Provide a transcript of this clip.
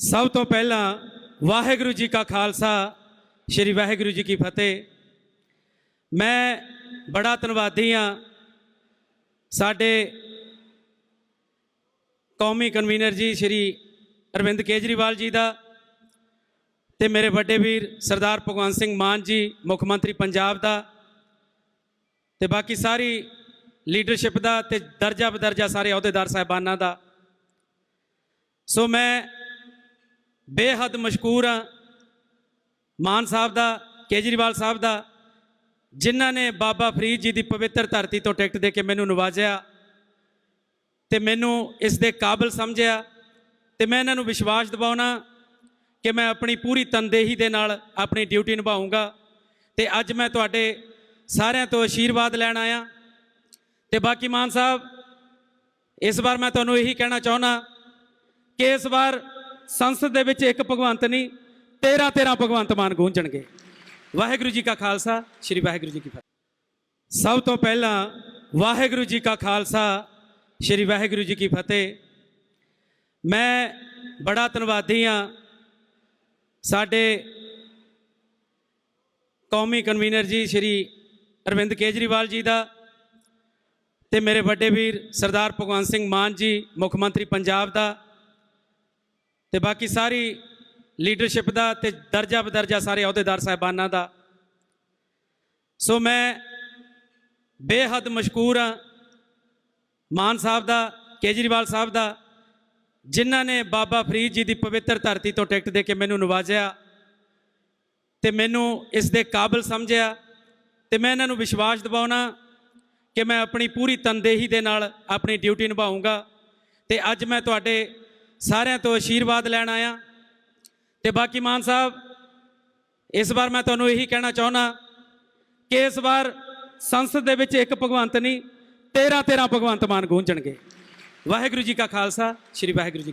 ਸਭ ਤੋਂ ਪਹਿਲਾਂ ਵਾਹਿਗੁਰੂ ਜੀ ਕਾ ਖਾਲਸਾ, ਸ੍ਰੀ ਵਾਹਿਗੁਰੂ ਜੀ ਕੀ ਫਤਿਹ। ਮੈਂ ਬੜਾ ਧੰਨਵਾਦੀ ਹਾਂ ਸਾਡੇ ਕੌਮੀ ਕਨਵੀਨਰ ਜੀ, ਸ੍ਰੀ ਅਰਵਿੰਦ ਕੇਜਰੀਵਾਲ ਜੀ ਦਾ ਤੇ ਮੇਰੇ ਵੱਡੇ ਵੀਰ ਸਰਦਾਰ ਭਗਵੰਤ ਸਿੰਘ ਮਾਨ ਜੀ, ਮੁੱਖ ਮੰਤਰੀ ਪੰਜਾਬ ਦਾ ਤੇ ਬਾਕੀ ਸਾਰੀ ਲੀਡਰਸ਼ਿਪ ਦਾ ਤੇ ਦਰਜਾ ਬਦਰਜਾ ਸਾਰੇ ਅਹੁਦੇਦਾਰ ਸਾਹਿਬਾਨਾਂ ਦਾ। ਸੋ ਮੈਂ ਬੇਹੱਦ ਮਸ਼ਕੂਰ ਹਾਂ ਮਾਨ ਸਾਹਿਬ ਦਾ, ਕੇਜਰੀਵਾਲ ਸਾਹਿਬ ਦਾ, ਜਿਨ੍ਹਾਂ ਨੇ ਬਾਬਾ ਫਰੀਦ ਜੀ ਦੀ ਪਵਿੱਤਰ ਧਰਤੀ ਤੋਂ ਟਿਕਟ ਦੇ ਕੇ ਮੈਨੂੰ ਨਵਾਜ਼ਿਆ ਤੇ ਮੈਨੂੰ ਇਸ ਦੇ ਕਾਬਿਲ ਸਮਝਿਆ ਤੇ ਮੈਂ ਇਹਨਾਂ ਨੂੰ ਵਿਸ਼ਵਾਸ ਦਿਵਾਉਣਾ ਕਿ ਮੈਂ ਆਪਣੀ ਪੂਰੀ ਤਨਦੇਹੀ ਦੇ ਨਾਲ ਆਪਣੀ ਡਿਊਟੀ ਨਿਭਾਉਂਗਾ ਤੇ ਅੱਜ ਮੈਂ ਤੁਹਾਡੇ ਸਾਰਿਆਂ ਤੋਂ ਆਸ਼ੀਰਵਾਦ ਲੈਣ ਆਇਆ ਤੇ ਬਾਕੀ ਮਾਨ ਸਾਹਿਬ, ਇਸ ਵਾਰ ਮੈਂ ਤੁਹਾਨੂੰ ਇਹੀ ਕਹਿਣਾ ਚਾਹੁੰਦਾ ਕਿ ਇਸ ਵਾਰ ਸੰਸਦ ਦੇ ਵਿੱਚ ਇੱਕ ਭਗਵੰਤ ਨਹੀਂ 13 13 ਭਗਵੰਤ ਮਾਨ ਗੂੰਜਣਗੇ। ਵਾਹਿਗੁਰੂ ਜੀ ਕਾ ਖਾਲਸਾ, ਸ੍ਰੀ ਵਾਹਿਗੁਰੂ ਜੀ ਕੀ ਫਤਿਹ। ਸਭ ਤੋਂ ਪਹਿਲਾਂ ਵਾਹਿਗੁਰੂ ਜੀ ਕਾ ਖਾਲਸਾ, ਸ੍ਰੀ ਵਾਹਿਗੁਰੂ ਜੀ ਕੀ ਫਤਿਹ। ਮੈਂ ਬੜਾ ਧੰਨਵਾਦੀ ਹਾਂ ਸਾਡੇ ਕੌਮੀ ਕਨਵੀਨਰ ਜੀ, ਸ੍ਰੀ ਅਰਵਿੰਦ ਕੇਜਰੀਵਾਲ ਜੀ ਦਾ ਤੇ ਮੇਰੇ ਵੱਡੇ ਵੀਰ ਸਰਦਾਰ ਭਗਵੰਤ ਸਿੰਘ ਮਾਨ ਜੀ, ਮੁੱਖ ਮੰਤਰੀ ਪੰਜਾਬ ਦਾ। ਤੇ ਬਾਕੀ ਸਾਰੀ ਲੀਡਰਸ਼ਿਪ ਦਾ ਤੇ ਦਰਜਾ ਬਦਰਜਾ ਸਾਰੇ ਅਹੁਦੇਦਾਰ ਸਾਹਿਬਾਨਾਂ ਦਾ। ਸੋ ਮੈਂ ਬੇਹੱਦ ਮਸ਼ਕੂਰ ਹਾਂ ਮਾਨ ਸਾਹਿਬ ਦਾ, ਕੇਜਰੀਵਾਲ ਸਾਹਿਬ ਦਾ, ਜਿਨ੍ਹਾਂ ਨੇ ਬਾਬਾ ਫਰੀਦ ਜੀ ਦੀ ਪਵਿੱਤਰ ਧਰਤੀ ਤੋਂ ਟਿਕਟ ਦੇ ਕੇ ਮੈਨੂੰ ਨਵਾਜ਼ਿਆ ਤੇ ਮੈਨੂੰ ਇਸ ਦੇ ਕਾਬਿਲ ਸਮਝਿਆ ਤੇ ਮੈਂ ਇਹਨਾਂ ਨੂੰ ਵਿਸ਼ਵਾਸ ਦਿਵਾਉਣਾ ਕਿ ਮੈਂ ਆਪਣੀ ਪੂਰੀ ਤਨਦੇਹੀ ਦੇ ਨਾਲ ਆਪਣੀ ਡਿਊਟੀ ਨਿਭਾਉਂਗਾ ਤੇ ਅੱਜ ਮੈਂ ਤੁਹਾਡੇ ਸਾਰਿਆਂ ਤੋਂ ਆਸ਼ੀਰਵਾਦ ਲੈਣ ਆਇਆ। ਤੇ ਬਾਕੀ ਮਾਨ ਸਾਹਿਬ, ਇਸ ਵਾਰ ਮੈਂ ਤੁਹਾਨੂੰ ਇਹੀ ਕਹਿਣਾ ਚਾਹੁੰਦਾ ਕਿ ਇਸ ਵਾਰ ਸੰਸਦ ਦੇ ਵਿੱਚ ਇੱਕ ਭਗਵੰਤ ਨਹੀਂ 13 13 ਭਗਵੰਤ ਮਾਨ ਗੂੰਜਣਗੇ। ਵਾਹਿਗੁਰੂ ਜੀ ਕਾ ਖਾਲਸਾ, ਸ੍ਰੀ ਵਾਹਿਗੁਰੂ ਜੀ